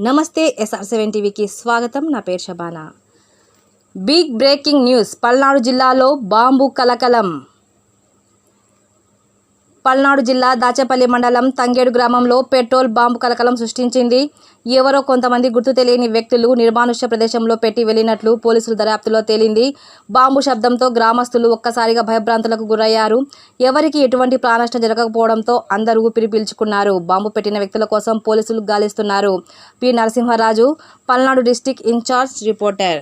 నమస్తే SR seven టీవీకి స్వాగతం. నా పేరు Shabana. Big breaking news Palnadu జిల్లాలో బాంబు కలకలం. పల్నాడు జిల్లా దాచేపల్లి మండలం తంగేడు గ్రామంలో పెట్రోల్ బాంబు కలకలం సృష్టించింది. ఎవరో కొంతమంది గుర్తు తెలియని వ్యక్తులు నిర్మానుష్య ప్రదేశంలో పెట్టి వెళ్ళినట్లు పోలీసులు దర్యాప్తులో తేలింది. బాంబు శబ్దంతో గ్రామస్తులు ఒక్కసారిగా భయభ్రాంతులకు గురయ్యారు. ఎవరికి ఎటువంటి ప్రాణనష్టం జరగకపోవడంతో అందరూ ఊపిరి పీల్చుకున్నారు. బాంబు పెట్టిన వ్యక్తుల కోసం పోలీసులు గాలిస్తున్నారు. P. Narasimharaju Palnadu district incharge reporter.